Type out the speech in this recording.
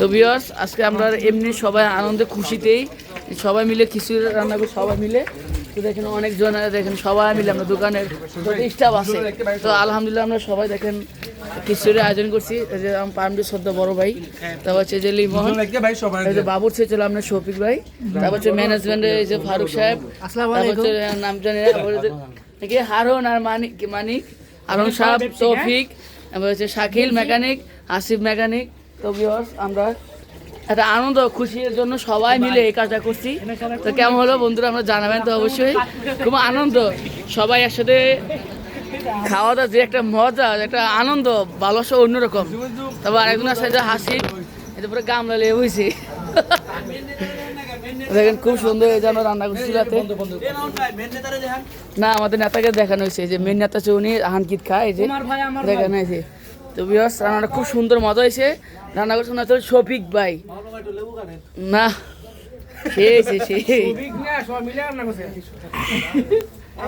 তো বিয়স আজকে আমরা এমনি সবাই আনন্দে খুশিতেই সবাই মিলে খিচুড়ি রান্না করি সবাই মিলে। তো দেখেন অনেকজন দেখেন সবাই মিলে আমরা দোকানের স্টাফ আছে। তো আলহামদুলিল্লাহ আমরা সবাই দেখেন খিচুড়ির আয়োজন করছি। এই যে আমার পারমদি বড় ভাই তারপর হচ্ছে যে লিমন ভাই সবাই এই যে বাবুর ছেলে ছিল আপনার শফিক ভাই তারপর হচ্ছে ম্যানেজমেন্টের এই যে ফারুক সাহেব তারপর হচ্ছে নাম জানি না তারপর হচ্ছে কি হারুন আর মানিক মানিক হারুন সাহেব তৌফিক তারপর হচ্ছে শাকিল মেকানিক আসিফ মেকানিক তো viewers, আমরা একটা আনন্দ খুশির জন্য সবাই মিলে এই কাজটা করছি। তো কেমন হলো বন্ধুরা আমরা জানাবেন তো অবশ্যই। খুব আনন্দ সবাই একসাথে খাওয়া দাওয়া যে একটা মজা একটা আনন্দ ভালোবাসা অন্যরকম। তারপর আরেকজন আছে যে হাসি এটা পুরো গামলা লেগে বইছে। দেখেন খুব সুন্দর এই যে আমরা রান্না করছি রাতে। না আমাদের নেতাকে দেখানো হয়েছে যে মেন নেতা হচ্ছে উনি হানকিত খায় যে দেখানো হয়েছে। তো বিয়াস রান্নাটা খুব সুন্দর মজা হয়েছে। রান্না করছে না সফিক ভাই। না সে